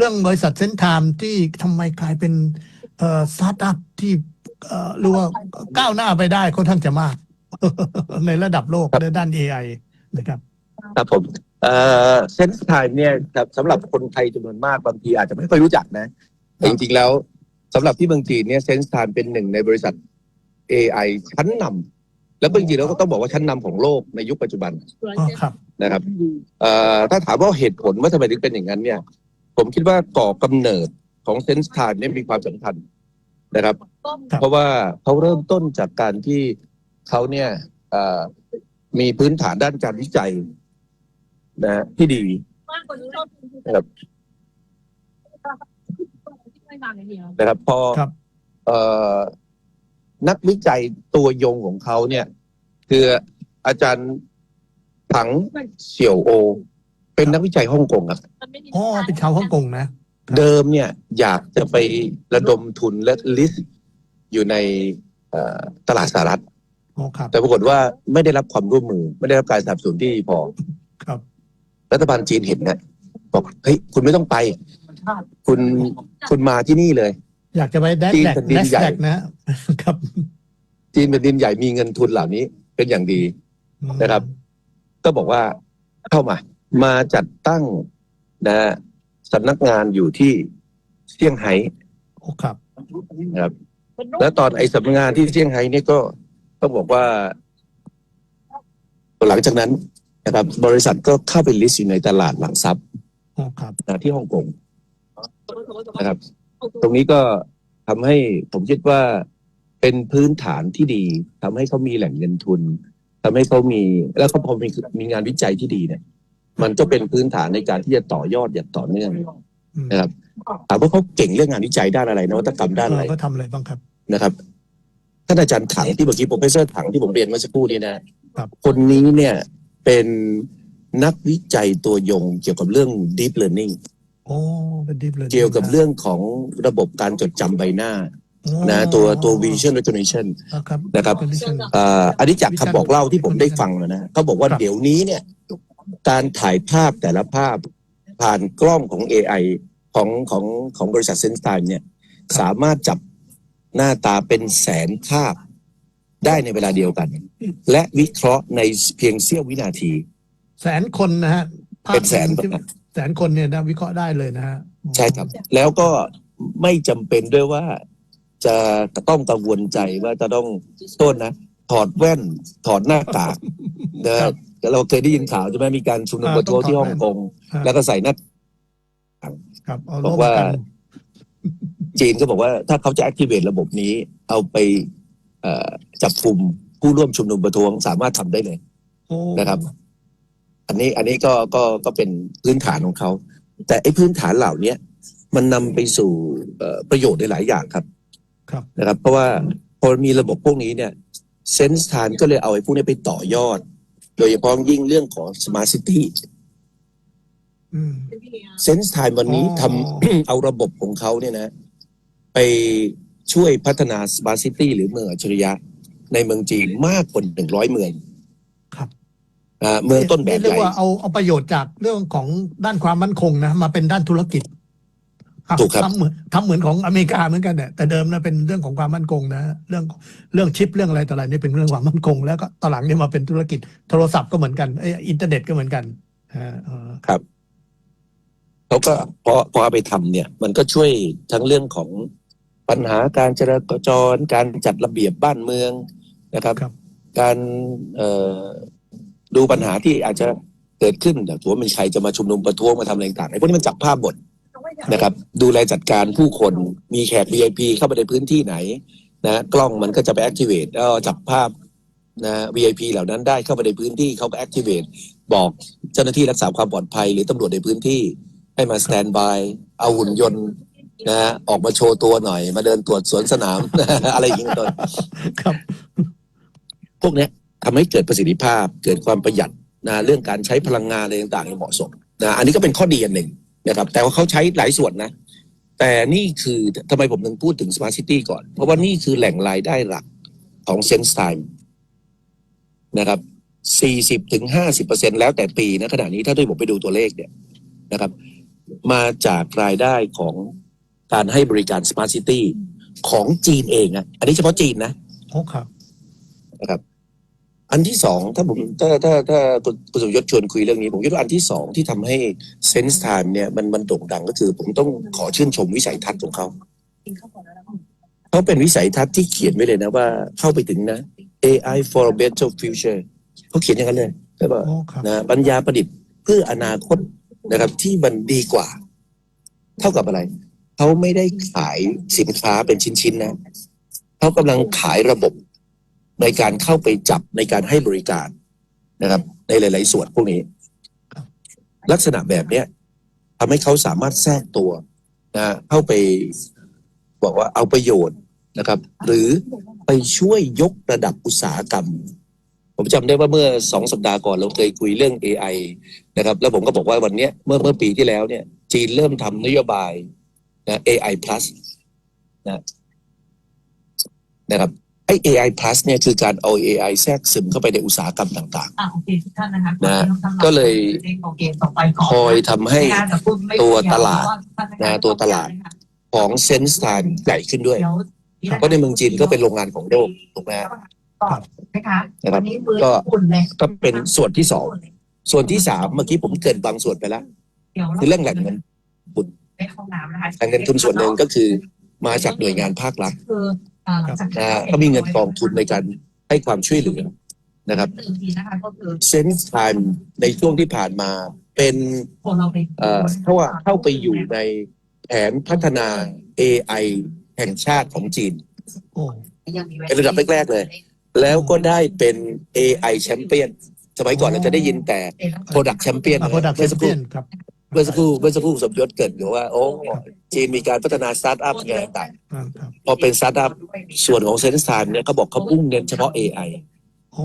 เรื่องบริษัทเซนทามที่ทำไมกลายเป็นเอ่อสตาร์ทอัพที่เอ่อเรียกว่าก้าวหน้าไปได้ค่อนข้างจะมาก ในระดับโลกครับในด้าน AI นะครับครับผมเอ่อเซนส์ไทม์เนี่ยครับสำหรับคนไทยจำนวนมากบางทีอาจจะไม่ค่อยรู้จักนะ แต่จริงๆแล้วสำหรับที่เมืองจีนเนี่ยเซนส์ไทม์เป็นหนึ่งในบริษัท AI ชั้นนำแล้วจริงๆแล้วก็ต้องบอกว่าชั้นนำของโลกในยุคปัจจุบันอ๋อครับนะครับเอ่อถ้าถามว่าเหตุผลว่าทำไมถึงเป็นอย่างนั้นเนี่ย ผมคิดว่าก่อกำเนิดของเซนส์ไทม์เนี่ยมีความสำคัญนะครับครับ เพราะว่าเขาเริ่มต้นจากการที่เขาเนี่ยเอ่อมีพื้นฐานด้านการวิจัยนะฮะที่ดีครับนะครับพอครับเอ่อนักวิจัยตัวยงของเขาเนี่ย คืออาจารย์ถังเสี่ยวโอ เป็นนักวิจัยฮ่องกงครับอ๋อเป็นชาวฮ่องกงนะครับเดิมเนี่ยอยากจะไประดมทุนและลิสต์อยู่ในเอ่อตลาดสหรัฐ อ๋อครับ แต่ปรากฏว่าไม่ได้รับความร่วมมือ ไม่ได้รับการสนับสนุนที่พอ ครับ รัฐบาลจีนเห็นเนี่ยบอกเฮ้ยคุณไม่ต้องไป คุณคุณมาที่นี่เลย อยากจะไปแดกจีนแดกแผ่นดินแดกใหญ่ แดกนะครับจีนเป็นดินใหญ่มีเงินทุนเหล่านี้เป็นอย่างดี นะครับ ก็บอกว่าเข้ามา มาจัดตั้งนะฮะสำนักงานอยู่ที่เซี่ยงไฮ้โอ้ครับ นะครับ แล้วตอนไอ้สำนักงานที่เซี่ยงไฮ้เนี่ยก็ต้องบอกว่า หลังจากนั้นนะครับ บริษัทก็เข้าไปลิสต์อยู่ในตลาดหลักทรัพย์อ๋อครับ นะที่ฮ่องกงนะครับ ตรงนี้ก็ทำให้ผมคิดว่าเป็นพื้นฐานที่ดีทำให้เขามีแหล่งเงินทุนทำให้เขามีแล้วก็พอมีมีงานวิจัยที่ดีเนี่ย มันก็เป็นพื้นฐานในการที่จะต่อยอดอย่างต่อเนื่องอืมนะครับถามว่าเขาเก่งเรื่องงานวิจัยด้านอะไรนวัตกรรมด้านอะไรเออก็ทำอะไรบ้างครับนะครับท่านอาจารย์ถังที่เมื่อกี้โปรเฟสเซอร์ถังที่ผมเรียนเมื่อสักครู่นี้นะครับคนนี้เนี่ยเป็นนักวิจัยตัวยงเกี่ยวกับเรื่อง deep learning โอ้เป็นดิฟเลยเกี่ยวกับเรื่องของระบบการจดจำใบหน้านะตัวตัว vision recognition ครับนะครับเป็น vision อ่าอันนี้จากคำบอกเล่าที่ผมได้ฟังมานะเขาบอกว่าครับเดี๋ยวนี้เนี่ย การถ่ายภาพแต่ละภาพผ่านกล้องของ AI ของของของบริษัทเซนสไตน์เนี่ยสามารถจับหน้าตาเป็นแสนภาพได้ในเวลาเดียวกัน และวิเคราะห์ในเพียงเสี้ยววินาที แสนคนนะฮะภาพเป็นแสน ที่แสนคนเนี่ยนะวิเคราะห์ได้เลยนะฮะใช่ครับ แล้วก็ไม่จำเป็นด้วยว่า จะต้องกังวลใจว่าจะต้องโทษนะ ถอดแว่นถอดหน้ากากนะครับ เราเคยได้ยินข่าวใช่ไหมมีการชุมนุมประท้วงที่ฮ่องกงฮะแล้วก็ใส่หน้าครับเอาบอกร่มว่ากันจีนก็บอกว่า ถ้าเขาจะ activate ระบบนี้ เอาไปเอ่อจับกลุ่มผู้ร่วมชุมนุมประท้วงสามารถทำได้เลยโอ้นะครับ อันนี้อันนี้ก็ก็ก็เป็นพื้นฐานของเขา แต่ไอ้พื้นฐานเหล่าเนี้ยมันนำไปสู่เอ่อประโยชน์ในหลายอย่างครับ ครับนะครับ เพราะว่าพอมีระบบพวกนี้เนี่ยเซนส์ทานก็เลยเอาไอ้พวกนี้ไปต่อยอด โดยเฉพาะยิ่งเรื่องของ Smart City อืมเซนส์ไทม์วันนี้อ๋อทำเอาระบบของเขาเนี่ยนะ ไปช่วยพัฒนา Smart City หรือเมืองอัจฉริยะ ในเมืองจีนมากกว่าหนึ่งร้อยเมืองครับอ่าเมืองต้นแบบเรีใหยกญ่ว่าเอาเอาประโยชน์จากเรื่องของด้านความมั่นคงนะ มาเป็นด้านธุรกิจ ถูกครับ ทำเหมือนทำเหมือนของอเมริกาเหมือนกันเนี่ยแต่เดิมนะเป็นเรื่องของความมั่นคงนะเรื่องเรื่องชิปเรื่องอะไรต่ออะไรนี่เป็นเรื่องความมั่นคง แล้วก็ตอนหลังเนี่ยมาเป็นธุรกิจโทรศัพท์ก็เหมือนกันเอยอินเทอร์เน็ตก็เหมือนกันอ่าเออเขาก็พอพอเอาไปทำเนี่ย มันก็ช่วยทั้งเรื่องของปัญหาการจราจรการจัดระเบียบบ้านเมืองนะครับ ครับ การเอ่อดูปัญหาที่อาจจะเกิดขึ้นแต่ถือว่ามันใครจะมาชุมนุมประท้วงมาทำอะไรต่างๆไอ้พวกนี้มันจับภาพหมด นะครับ ดูแลจัดการผู้คนมีแขก VIP เข้าไปในพื้นที่ไหนนะกล้องมันก็จะไป activate แล้วจับภาพนะ VIP เหล่านั้นได้เข้าไปในพื้นที่เขาก็ activate บอกเจ้าหน้าที่รักษาความปลอดภัย หรือตำรวจในพื้นที่ให้มา stand by เอาหุ่นยนต์นะฮะออกมาโชว์ตัวหน่อย มาเดินตรวจสวนสนาม อะไรอย่างนี้เป็นต้นครับ พวกเนี้ยทำให้เกิดประสิทธิภาพเกิดความประหยัดนะเรื่องการใช้พลังงานอะไรต่างๆให้เหมาะสมนะอันนี้ก็เป็นข้อดีอันหนึ่ง นะครับแต่ว่าเขาใช้หลายส่วนนะ แต่นี่คือทำไมผมถึงพูดถึง Smart City ก่อน เพราะว่านี่คือแหล่งรายได้หลักของ Sense Time นะครับ 40ถึง50เปอร์เซ็นแล้วแต่ปีนะขณะนี้ถ้าด้วยผมไปดูตัวเลขเนี่ยนะครับ มาจากรายได้ของการให้บริการ Smart City ของจีนเองอะอันนี้เฉพาะจีนนะ โอ้ครับนะครับ อันที่สองถ้าผมถ้าถ้าถ้าคุณคุณสมยศชวนคุยเรื่องนี้ ผมคิดว่าอันที่สองที่ทำให้ Sense Time เนี่ยมันมันโด่งดังก็คือ ผมต้องขอชื่นชมวิสัยทัศน์ของเขาเขาเป็นวิสัยทัศน์ที่เขียนไว้เลยนะว่าเข้าไปถึงนะ AI for a better future เขาเขียนอย่างนั้นเลยใช่ป่ะโอ้ครับนะปัญญาประดิษฐ์เพื่ออนาคตนะครับที่มันดีกว่า เท่ากับอะไร เขาไม่ได้ขายสินค้าเป็นชิ้นๆนะเขากำลังขายระบบ ในการเข้าไปจับในการให้บริการนะครับ ในหลาย ๆ ส่วนพวกนี้ ลักษณะแบบเนี้ยทำให้เขาสามารถแทรกตัวนะเข้าไปบอกว่าเอาประโยชน์นะครับ หรือไปช่วยยกระดับอุตสาหกรรม ผมจำได้ว่าเมื่อสองสัปดาห์ก่อนเราเคยคุยเรื่อง AI นะครับ แล้วผมก็บอกว่าวันเนี้ยเมื่อเมื่อปีที่แล้วเนี่ย จีนเริ่มทำนโยบายนะ AI plus นะนะครับ ไอ้ AI plus เนี่ยคือการเอา AI แทรกซึมเข้าไปในอุตสาหกรรมต่าง อะโอเคทุกท่านนะคะนะขอก็เลยโอเคต่อไปก่อนๆ คอยทำให้งานแต่พูดไม่ตัวเกี่ยตลาดเพราะว่าท่านนะตัวตลาด ของ Sense Time ใหญ่ขึ้นด้วย เดี๋ยวเพราะในเมืองจีนก็เป็นโรงงานของโลกถูกไหมฮะตอบนะคะนะครับวันนี้มือก็ญี่ปุ่นเลยก็เป็นส่วนที่สองส่วนที่สามเมื่อกี้ผมเกรินบางส่วนไปแล้ว เดี๋ยวคือเรื่องแหล่งเงินในห้องน้ำนะคะแหล่งเงินทุนส่วนหนึ่งก็คือมาจากหน่วยงานภาครัฐ คืออ่า หลังจากนะฮะก็มีเงินกองทุนในการให้ความช่วยเหลือนะครับหนึ่งทีนะคะก็คือ Sense Time ในช่วงที่ผ่านมาเป็นพอเราไปเอ่อเข้าว่าเข้าไปอยู่ในแผนพัฒนา AI แห่งชาติของจีนโอ้เป็นระดับแรกๆเลย แล้วก็ได้เป็น AI Champion สมัยก่อนเราจะได้ยินแต่ Product Champion โปรดักเมื่อชั่สันกครู่ เปี้ยนครับเมื่อสักครู่เมื่อสักครู่สมยศเกริดอยู่ว่า โอ้จีนมีการพัฒนาสตาร์ทอัพไงต่างครับครับพอเป็นสตาร์ทอัพส่วนของเซนส์ไทม์เนี่ยเขาบอกเขาพุ่งเน้นเฉพาะ AI โอ้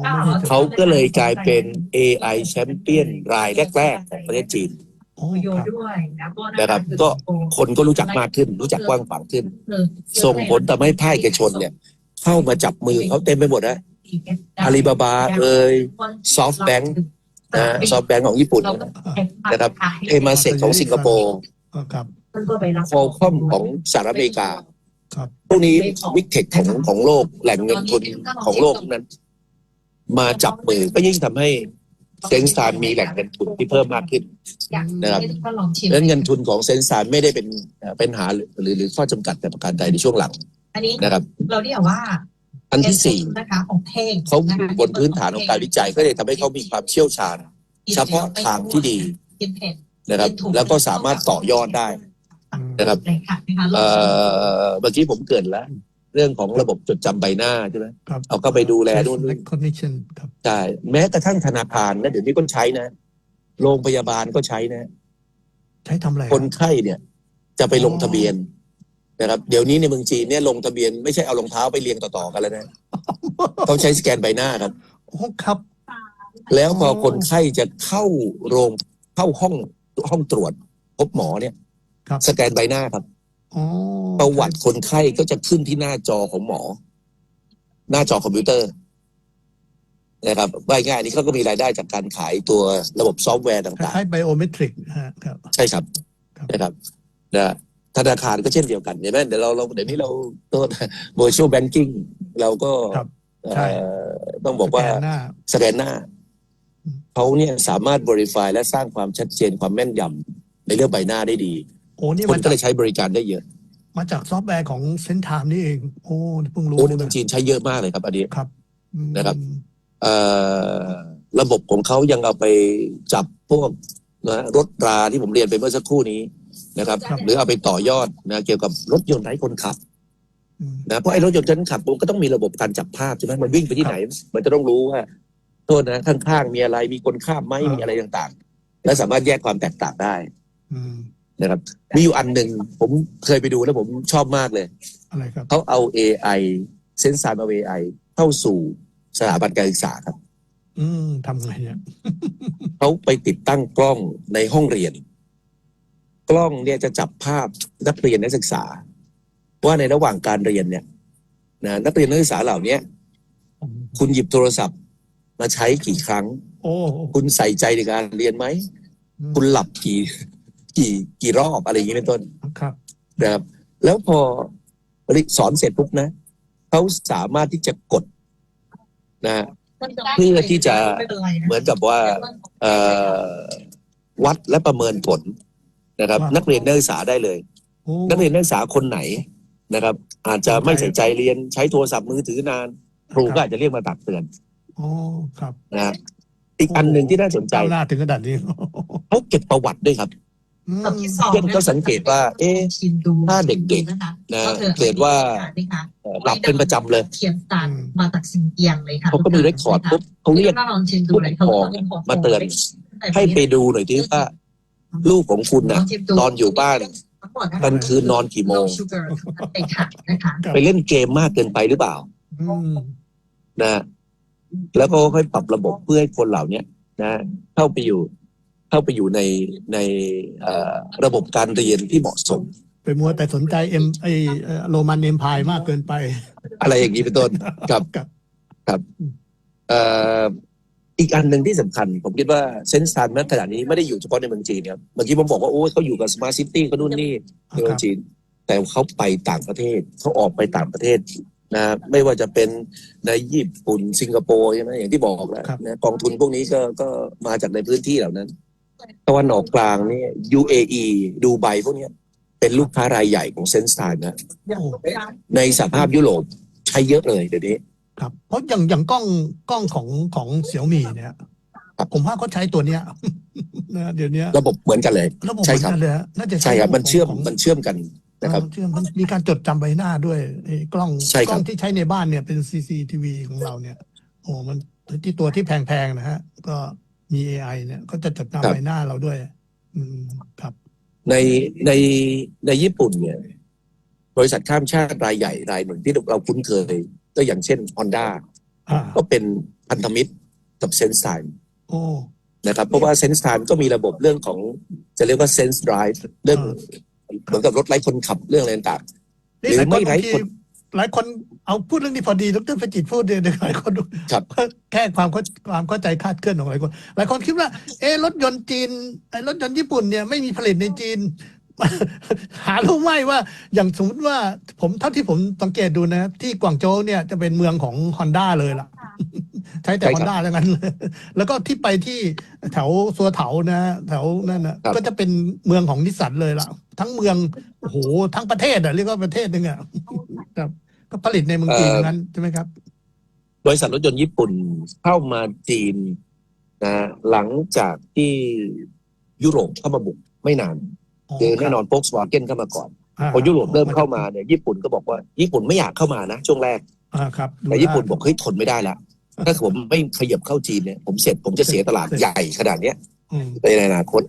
ไม่ได้จะเขาก็เลยกลายเป็น AI แชมเปี้ยนรายแรกๆของประเทศจีนโอ้โยครับด้วยนะก็นะครับก็ คนก็รู้จักมากขึ้น รู้จักกว้างขวางขึ้น ส่งผลทำให้ภาคเอกชนเนี่ย เข้ามาจับมือเขาเต็มไปหมดนะอาลีบาบาเอ่ย SoftBank นะซอฟแบงก์ของญี่ปุ่นนะครับเอมาเซกของสิงคโปร์ก็ครับคอลคอมของสหรัฐอเมริกาครับพวกนี้วิกเทคของของโลกแหล่งเงินทุนของโลกนั้น มาจับมือก็ยิ่งทำให้เซนส์ไทม์มีแหล่งเงินทุนที่เพิ่มมากขึ้นนะครับดังนั้นเงินทุนของเซนส์ไทม์ไม่ได้เป็นเอ่อเป็นหาหรือหรือหรือข้อจำกัดแต่ประการใดในช่วงหลังอันนี้นะครับ เราเรียกว่า อันที่สี่นะคะของเท่งเขาอยู่บนพื้นฐานของการวิจัยก็เลยทำให้เขามีความเชี่ยวชาญ เฉพาะทางที่ดีกินเผ็ดนะครับ แล้วก็สามารถต่อยอดได้อืมนะครับเลยค่ะนะคะเอ่อเมื่อกี้ผมเกรินแล้ว เรื่องของระบบจดจำใบหน้าใช่ไหมครับเอาเข้าไปดูแลนู่นเล็นี่กคอนดิชันครับใช่แม้กระทั่งธนาคารนะเดี๋ยวนี้ก็ใช้นะ โรงพยาบาลก็ใช้นะ ใช้ทำอะไรคนไข้เนี่ย จะไปลงทะเบียน นะครับเดี๋ยวนี้ในเมืองจีนเนี่ยลงทะเบียนไม่ใช่เอารองเท้าไปเรียงต่อๆกันแล้วนะเขาใช้สแกนใบหน้าครับ โอ้ครับ แล้วพอคนไข้จะเข้าโรงเข้าห้องห้องตรวจ พบหมอเนี่ยครับ สแกนใบหน้าครับ อ๋อประวัติคนไข้ก็จะขึ้นที่หน้าจอของหมอ หน้าจอคอมพิวเตอร์ นะครับว่าง่ายๆนี่เขาก็มีรายได้จากการขายตัวระบบซอฟต์แวร์คต่างล้ายๆไบโอเมตริกฮะครับ ๆ ใช่ครับครับ นะครับนะ ธนาคารก็เช่นเดียวกันเห็นไหมเดี๋ยวเราเราเดี๋ยวนี้เราตัว virtual banking เราก็ครับเอ่อใช่ต้องบอกว่า สแกนหน้าสแกนหน้าอืมเขาเนี่ยสามารถ verify และสร้างความชัดเจนความแม่นยำในเรื่องใบหน้าได้ดี โอ้นี่คนมาก็จากเลยใช้บริการได้เยอะมาจากซอฟต์แวร์ของเซนทามนี่เอง โอ้เพิ่งรู้โอ้ในเมืองจีนใช้เยอะมากเลยครับอันนี้ ครับอืมนะครับ เอ่อระบบของเขายังเอาไปจับพวกนะรถราที่ผมเรียนไปเมื่อสักครู่นี้ นะครับ หรือเอาไปต่อยอดนะเกี่ยวกับรถยนต์ไร้คนขับอืมนะเพราะไอ้รถยนต์ไร้คนขับมันก็ต้องมีระบบการจับภาพใช่ไหมมันวิ่งไปที่ไหน มันจะต้องรู้ว่าโทษนะข้างๆมีอะไรมีคนข้ามไหมอ่ามีมีอะไรต่างๆ และสามารถแยกความแตกต่างได้อืมนะครับ มีอยู่อันหนึ่งผมเคยไปดูแล้วผมชอบมากเลยอะไรครับเขาเอา AI เซนซานเอา AI เข้าสู่สถาบันการศึกษาครับ อืมทำไงเนี่ยเขาไปติดตั้งกล้องในห้องเรียน กล้องเนี่ยจะจับภาพนักเรียนนักศึกษา ว่าในระหว่างการเรียนเนี่ยนะนักเรียนนักศึกษาเหล่าเนี้ยคุณหยิบโทรศัพท์มาใช้กี่ครั้งโอ้คุณใส่ใจในการเรียนไหมอืมคุณหลับกี่กี่กี่รอบอะไรอย่างนี้เป็นต้นครับนะครับ แล้วพอสอนเสร็จปุ๊บนะเขาสามารถที่จะกดนะเพื่อที่จะเหมือนกับว่าเอ่อวัดและประเมินผล นะครับว่านันักเรียนนักศึกษาได้เลยโอ้นักเรียนนักศึกษาคนไหนนะครับ อาจจะไม่ใส่ใจเรียนใช้โทรศัพท์มือถือนาน ครูก็อาจจะเรียกมาตักเตือนโอ้ครับนะฮะอีกอันหนึ่งที่น่าสนใจก้าวหน้าถึงขนาดนี้เขาเก็บประวัติด้วยครับอืมเช่นเขาสังเกตว่า เอ๊ะถ้าเด็กๆนะคะนะก็คือเกิดว่าไหมคะเอ่อหลับเป็นประจำเลยเทียมตาลมาจากซินเกียงเลยค่ะเขาก็มีเรคคอร์ดปุ๊บเขาเรียกลองชิมดูเลยผู้ปกครองมาเตือนให้ไปดูหน่อยที่ว่า ลูกของคุณนะนอนอยู่บ้านกลางคืนนอนกี่โมง ไปค่ะนะคะไปเล่นเกมมากเกินไปหรือเปล่าอืมนะ แล้วก็ค่อยปรับระบบเพื่อให้คนเหล่าเนี้ยนะเข้าไปอยู่ เข้าไปอยู่ในในเอ่อระบบการเรียนที่เหมาะสม ไปมัวแต่สนใจเอ็มไอโรมันเอ็มพายมากเกินไป อะไรอย่างนี้เป็นต้นครับกับ เอ่อ อีกอันหนึ่งที่สำคัญ ผมคิดว่าเซนส์ซันณขณะนี้ไม่ได้อยู่เฉพาะในเมืองจีนครับเมื่อกี้ผมบอกว่าโอ้ยเขาอยู่กับสมาร์ทซิตี้เขานู่นนี่ในเมืองจีน แต่เขาไปต่างประเทศเขาออกไปต่างประเทศนะไม่ว่าจะเป็นในญี่ปุ่นสิงคโปร์ใช่ไหมอย่างที่บอกแล้วนะกองทุนพวกนี้ก็ก็มาจากในพื้นที่เหล่านั้นตะวันออกกลางนี่ UAE ดูไบพวกเนี้ยเป็นลูกค้ารายใหญ่ของเซนส์ไทนะโอ้ในสหภาพยุโรปใช้เยอะเลยเดี๋ยวนี้ ครับ เพราะอย่างอย่างกล้องกล้องของของเสี่ยวมี่เนี่ยครับผมว่าเขาใช้ตัวเนี้ยนะเดี๋ยวนี้ระบบเหมือนกันเลย ระบบใช่เหมือครับ นกันเลยฮะน่าจะใช่ครับมันเชื่อมของมันเชื่อมกันนะครับ เชื่อมมันมีการจดจำใบหน้าด้วยไอ้กล้องใช่ครับ กล้องที่ใช้ในบ้านเนี่ยเป็น CCTV ของเราเนี่ย โอ้มันที่ตัวที่แพงๆนะฮะ ก็มี AI เนี่ยก็จะจดจำใบหน้าเราด้วย อืมครับ ในในในญี่ปุ่นเนี่ย บริษัทข้ามชาติรายใหญ่รายหนึ่งที่เราคุ้นเคย ก็อย่างเช่น Honda อ่าก็เป็นพันธมิตรกับเซนส์ไทม์โอ้นะครับ เพราะว่าเซนส์ไทม์ก็มีระบบเรื่องของจะเรียกว่าเซนส์ไดรฟ์เรื่องเหมือนกับรถไร้คนขับเรื่องอะไรต่างนี่หรือไม่ไร้หลายคนหลายคนเอาพูดเรื่องนี้พอดีดรประจิตรพูดเนี่ยหลายคนดูครับแค่ความเข้าความเข้าใจคลาดเคลื่อนของหลายคน หลายคนคิดว่า เอะรถยนต์จีนไอ้รถยนต์ญี่ปุ่นเนี่ยไม่มีผลิตในจีน หารู้ไหมว่า อย่างสมมติว่าผมเท่าที่ผมสังเกตดูนะ ที่กวางโจวเนี่ยจะเป็นเมืองของฮอนด้าเลยล่ะ ใช้แต่ใช่ฮคอรับนด้าทั้งนั้นเลยแล้วก็ที่ไปที่แถวสัวเถานะ แถวนั่นนะ ครับ ก็จะเป็นเมืองของนิสสันเลยล่ะ ทั้งเมืองโอ้โหทั้งประเทศอะเรียกว่าประเทศหนึ่งอะครับก็ผลิตในเมืองจีนทั้งนั้นใช่ไหมครับ บริษัทรถยนต์ญี่ปุ่นเข้ามาจีนนะหลังจากที่ยุโรปเข้ามาบุกไม่นาน คือแน่นอนโฟกสวาเกนเข้ามาก่อน พอยุโรปเริ่มเข้ามาเนี่ยญี่ปุ่นก็บอกว่า ญี่ปุ่นไม่อยากเข้ามานะช่วงแรกอ่าครับแต่ญี่ปุ่นบอกเฮ้ยทนไม่ได้ละถ้าผมไม่ขยับเข้าจีนเนี่ยผมเสร็จผมจะเสียตลาดใหญ่ขนาดเนี้ยอืมในอนาคต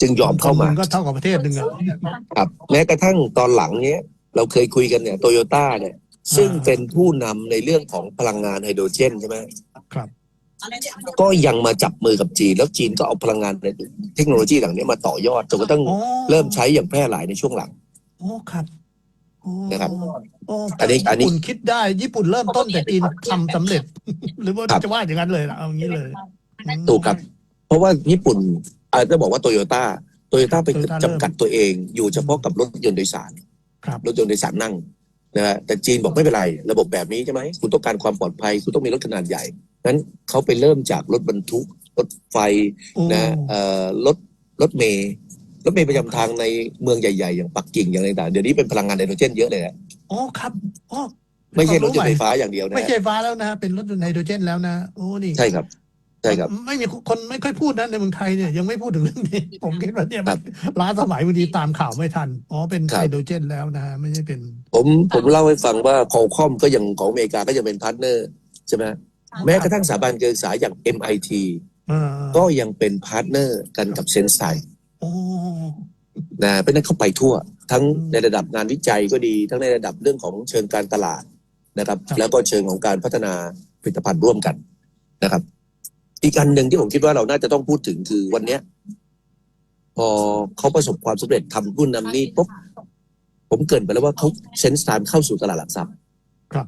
จึงยอมเข้ามาก็เท่ากับประเทศหนึ่งอะครับแม้กระทั่งตอนหลังเนี้ยเราเคยคุยกันเนี่ยโตโยต้าเนี่ย ซึ่งเป็นผู้นำในเรื่องของพลังงานไฮโดรเจนใช่ไหมครับ ก็ยังมาจับมือกับจีน แล้วจีนก็เอาพลังงานในเทคโนโลยีเหล่านี้มาต่อยอดจนกระทั่งอ๋อ เริ่มใช้อย่างแพร่หลายในช่วงหลัง โอ้ครับโอ้นะครับโอ้อันนี้อันนี้ญี่ปุ่นคิดได้ ญี่ปุ่นเริ่มต้นแต่จีนทำสำเร็จ หรือว่าครับ จะว่าอย่างนั้นเลยล่ะเอาอย่างนี้เลยอืมถูกครับ เพราะว่าญี่ปุ่นอาจจะบอกว่าโตโยต้าโตโยต้าไป Toyota จำกัดตัวเอง อยู่เฉพาะกับรถยนต์โดยสารครับ รถยนต์โดยสารนั่งนะฮะแต่จีนบอกไม่เป็นไร ระบบแบบนี้ใช่ไหมคุณต้องการความปลอดภัย คุณต้องมีรถขนาดใหญ่ นั้นเขาไปเริ่มจากรถบรรทุก รถไฟโอ้นะเอ่อรถรถเมย์รถเมย์ประจำทางในเมืองใหญ่ๆ อย่างปักกิ่งอย่างไรต่างๆเดี๋ยวนี้เป็นพลังงานไฮโดรเจนเยอะเลยนะโอ้ครับโอ้ไม่ใช่รถยนต์ไฟใหม่ฟ้าอย่างเดียวนะไม่ใช่ฟ้าแล้วนะเป็นรถยนต์ไฮโดรเจนแล้วนะโอ้นี่ใช่ครับใช่ครับไม่มีคนไม่ค่อยพูดนะในเมืองไทยเนี่ยยังไม่พูดถึงเรื่องนี้ ผมคิดว่าเนี่ยคมัรันบล้าสมัยบางทีตามข่าวไม่ทันอ๋อเป็นครับไฮโดรเจนแล้วนะฮะไม่ใช่เป็น ผมผมเล่าให้ฟังว่าคอลคอมก็ยังของอเมริกาก็ยังเป็นพาร์ทเนอร์ใช่ไหม แม้กระทั่งสถาบันการศึกษาอย่าง MIT เออก็ยังเป็นพาร์ทเนอร์กันกับเซนไซโอ้นะเพราะฉะนั้นเข้าไปทั่ว ทั้งอืมในระดับงานวิจัยก็ดี ทั้งในระดับเรื่องของเชิงการตลาดนะครับครับ แล้วก็เชิงของการพัฒนาผลิตภัณฑ์ร่วมกันนะครับ อีกอันหนึ่งที่ผมคิดว่าเราน่าจะต้องพูดถึงคือวันเนี้ย พอเขาประสบความสำเร็จทำรุ่นนำนี่ปุ๊บผมเกรินไปแล้วว่าเขาเซนส์ตามเข้าสู่ตลาดหลักทรัพย์ครับ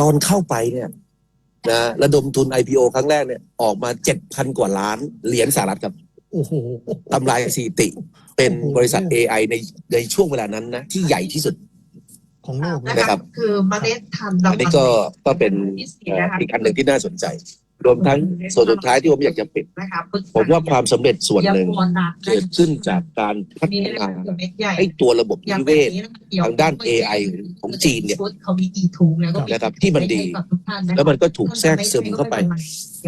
ตอนเข้าไปเนี่ย นะระดมทุน IPO ครั้งแรกเนี่ยออกมาเจ็ดพันกว่าล้านเหรียญสหรัฐครับโโอ้โหทำลายสถิติ เป็นโอ้โหบริษัท AI ในในช่วงเวลานั้นนะ ที่ใหญ่ที่สุด ของโลกเลยนะนะครัคะบคือเมล็ดพันธุ์รางอันวันี้ลก็ก็เป็นเอ่ออีกอันหนึ่งที่น่าสนใจ รวมทั้งส่วนสุดท้ายที่ผมอยากจะปิดนะคะผมว่าความสำเร็จส่วนหนึ่งยาโบราณเกิดขึ้นจากการพัมีฒนาเม็ดใหญ่ให้ตัวระบบอย่านิงเวแบบศนี้นะคะเกี่ยวทางด้าน AI ของจีนเนี่ยเขามี e-tool แล้วก็มีนะครับที่มันดีให้กับทุกท่านนะคะแล้วมันก็ถูกแทรกซึมเข้าไป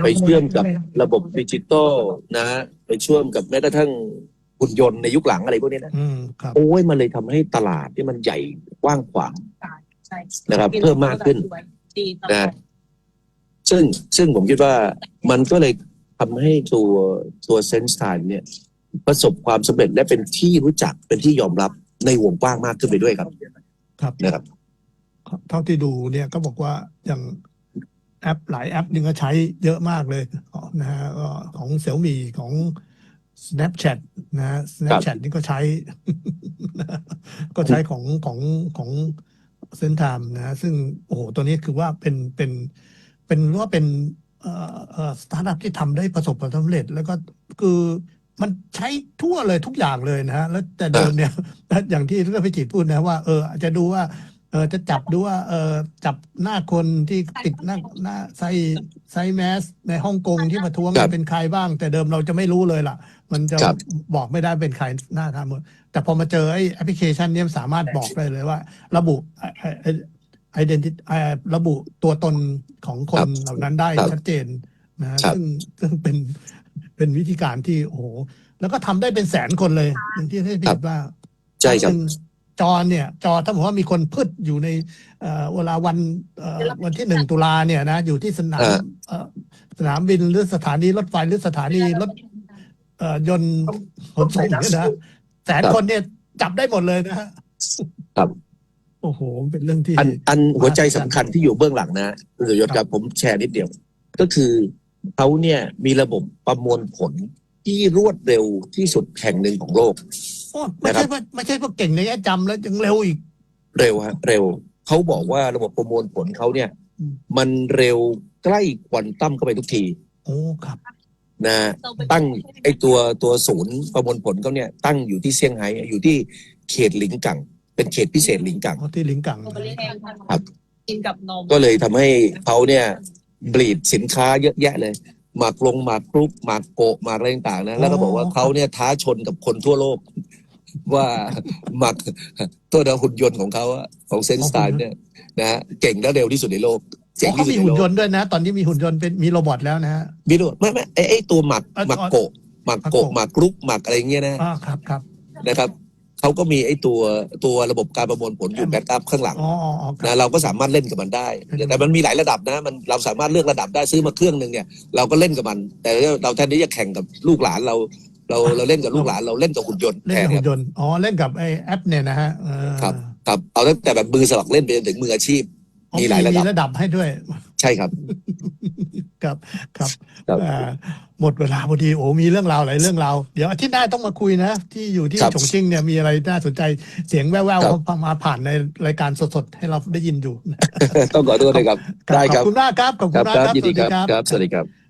ไปเชื่อมกับระบบดิจิตอลนะ ไปเชื่อมกับแม้กระทั่งหุ่นยนต์ในยุคหลังอะไรพวกนี้นะอืมครับโอ้ยมันเลยทำให้ตลาดที่มันใหญ่กว้างขวางใช่นะครับเพิ่มมากขึ้นดีตลอดนะ ซึ่งซึ่งผมคิดว่ามันก็เลยทำให้ตัวตัวเซนส์ไทม์เนี่ย ประสบความสำเร็จและเป็นที่รู้จักเป็นที่ยอมรับในวงกว้างมากขึ้นไปด้วยครับครับ นะครับ เท่าที่ดูเนี่ยก็บอกว่าอย่างแอปหลายแอปนี่ก็ใช้เยอะมากเลยนะฮะก็ของเซี่ยมี่ของ Snapchat นะ Snapchat นี่ก็ใช้ ก็ใช้ของของของเซนทามนะ ซึ่งโอ้โหตัวนี้คือว่าเป็นเป็น เป็นว่าเป็นเอ่อเอ่อสตาร์ทอัพที่ทำได้ประสบความสำเร็จ แล้วก็คือมันใช้ทั่วเลยทุกอย่างเลยนะฮะแล้วแต่เดิมเนี่ยอย่างที่เรื่องพิจิตรพูดนะว่าเอออาจจะดูว่าเออจะจับดูว่าเออจับหน้าคนที่ติดหน้าหน้าใส่ใส่แมส ในฮ่องกงที่ประท้วงครับเป็นใครบ้าง แต่เดิมเราจะไม่รู้เลยล่ะ มันจะครับบอกไม่ได้เป็นใครหน้าทำหมดแต่พอมาเจอไอ้แอปพลิเคชันเนี้สามารถบอกได้เลยว่า ระบุ ไอเดนติระบุตัวตนของคนเหล่านั้นได้ครับชัดเจนนะฮะครับ ซึ่งซึ่งเป็นเป็นวิธีการที่โอ้โหแล้วก็ทำได้เป็นแสนคนเลยอย่างที่ให้ผิดว่าใช่ครับเป็นจอเนี่ย จอถ้าผมว่ามีคนพืชอยู่ในเอ่อเวลาวันเอ่อวันที่หนึ่งตุลาเนี่ยนะอยู่ที่สนามอ่า เอ่อสนามบินหรือสถานีรถไฟหรือสถานีรถ เอ่อยนต์ขนส่งเนี่ยนะแสนคนเนี่ยจับได้หมดเลยนะฮะครับโอ้โหเป็นเรื่องที่อันอันหัวใจสำคัญที่อยู่เบื้องหลังนะคุณสุยศครับผมแชร์นิดเดียว ก็คือเขาเนี่ยมีระบบประมวลผลที่รวดเร็วที่สุดแห่งหนึ่งของโลกโอ้ไม่นะครับใช่ว่าไม่ใช่ว่าเก่งในแง่จำแล้วยังเร็วอีก เร็วฮะเร็วเขาบอกว่าระบบประมวลผลเขาเนี่ยอืมมันเร็วใกล้ควอนตัมเข้าไปทุกที โอ้ครับนะตั้งไอตัวตัวศูนย์ประมวลผลเขาเนี่ย ตั้งอยู่ที่เซี่ยงไฮ้อยู่ที่เขตหลิงกัง เป็นเขตพิเศษหลิงกังเพราะที่ลิงกังครับ กินกับนมก็เลยทำให้เขาเนี่ยบลีดสินค้าเยอะแยะเลยหมากลงหมากกรุ๊ปหมากโกะหมากอะไรต่างๆนะแล้วก็บอกว่าเขาเนี่ยท้าชนกับคนทั่วโลก ว่าหมากตัวเดาหุ่นยนต์ของเขาอะของเซนสไตน์เนี่ยนะฮะเก่งและเร็วที่สุดในโลกเจ๋งเขาที่สุดมีในหุ่นโลยกนต์ด้วยนะ ตอนนี้มีหุ่นยนต์เป็นมีโรบอทแล้วนะฮะ มีด้วยไม่ไม่ไอ้ไอ้ตัวหมากเอ่อหมากโกะหมากโกะหมากกรุ๊ปหมากอะไรเงี้ยนะ อ่าครับครับนะครับ เขาก็มีไอ้ตัวตัวระบบการประมวลผลอยู่แบ็กอัพข้างหลังอ๋ออ๋ออ๋อครันะบเราก็สามารถเล่นกับมันได้อืมแต่มันมีหลายระดับนะมันเราสามารถเลือกระดับได้ซื้อมาเครื่องหนึ่งเนี่ยเราก็เล่นกับมัน แต่เราแทนที่จะแข่งกับลูกหลานเรา เราเราเล่นกับลูกหลานเราเล่นกับหุ่นยนต์เล่แทนนกับคหุ่รับ นยนต์อ๋อเล่นกับไอ้แอปเนี่ยนะฮะเออ ครับ ครับ เอาตั้งแต่แบบมือสมัครเล่นไปจนถึงมืออาชีพอ๋อ มีหลายระดับมีระดับให้ด้วย ใช่ครับ ครับครับครับอ่าหมดเวลาพอดีโอ้มีเรื่องราวหลายเรื่องราวเดี๋ยวอาทิตย์หน้าต้องมาคุยนะ ที่อยู่ที่ครับฉงชิ่งเนี่ยมีอะไรน่าสนใจเสียงแว่วครับๆเขามาผ่านในรายการสดๆให้เราได้ยินอยู่ต้องขอโทษด้วยครับได้ขคอรับบคุณมากครับขอบคคุรับณมากครับครับยินดีครับสวัสครับสวัสดีครับ